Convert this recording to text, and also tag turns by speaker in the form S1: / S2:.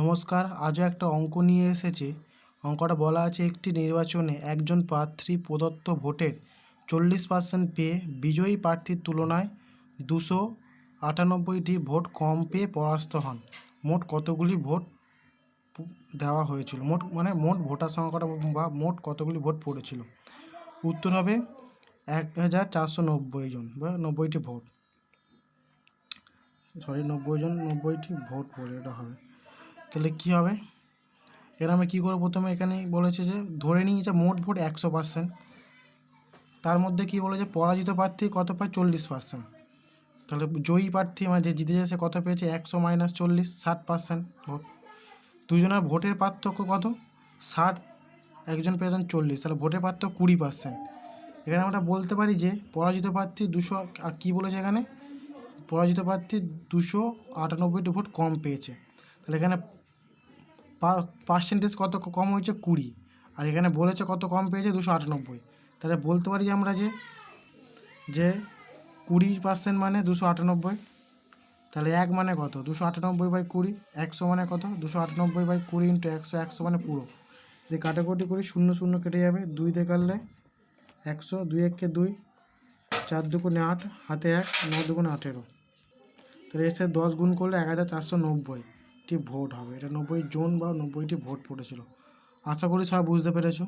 S1: নমস্কার, আজও একটা অঙ্ক নিয়ে এসেছে। অঙ্কটা বলা আছে একটি নির্বাচনে একজন প্রার্থী প্রদত্ত ভোটের চল্লিশ পার্সেন্ট পেয়ে বিজয়ী প্রার্থীর তুলনায় দুশো আটানব্বইটি ভোট কম পেয়ে পরাস্ত হন। মোট কতগুলি ভোট দেওয়া হয়েছিল? মোট মানে মোট ভোটার সংখ্যাটা বা মোট কতগুলি ভোট পড়েছিল? উত্তর হবে এক হাজার চারশো নব্বই জন, বা নব্বইটি ভোট। সরি, নব্বই জন নব্বইটি ভোট পড়ে, এটা হবে। তাহলে কী হবে? এর আমি কী করব? প্রথমে এখানে বলেছে যে, ধরে নিই যে মোট ভোট একশো পার্সেন্ট তার মধ্যে কী বলেছে? পরাজিত প্রার্থী কত পায়? চল্লিশ পার্সেন্ট তাহলে জয়ী প্রার্থী মানে যে জিতে যাচ্ছে কত পেয়েছে? একশো মাইনাস চল্লিশ, ষাট পার্সেন্ট ভোট। দুজনের ভোটের পার্থক্য কত? ষাট, একজন পেয়েছেন চল্লিশ। তাহলে ভোটের পার্থক্য কুড়ি পার্সেন্ট এখানে আমরা বলতে পারি যে, পরাজিত প্রার্থী দুশো, আর কী বলেছে এখানে? পরাজিত প্রার্থী দুশো আটানব্বইটি ভোট কম পেয়েছে। তাহলে এখানে পার্সেন্টেজ কত কম হয়েছে কুড়ি, আর এখানে বলেছে কত কম পেয়েছে দুশো আটানব্বই। তাহলে বলতে পারি আমরা যে যে কুড়ি পার্সেন্ট মানে দুশো আটানব্বই, তাহলে এক মানে কত? দুশো আটানব্বই বাই কুড়ি, একশো মানে কত? দুশো আটানব্বই বাই কুড়ি ইন্টু একশো একশো মানে পুরো। যদি কাটাকুটি করি, শূন্য শূন্য কেটে যাবে। দুই দিয়ে কাটলে একশো, দুই এককে দুই, চার দুগুণে আট, হাতে এক ন দুগুণে আঠেরো। তাহলে এসে দশ গুণ করলে এক হাজার চারশো নব্বই। নব্বইটি ভোট হবে। এটা নব্বই জন বা নব্বইটি ভোট পড়েছিল। আশা করি সবাই বুঝতে পেরেছ।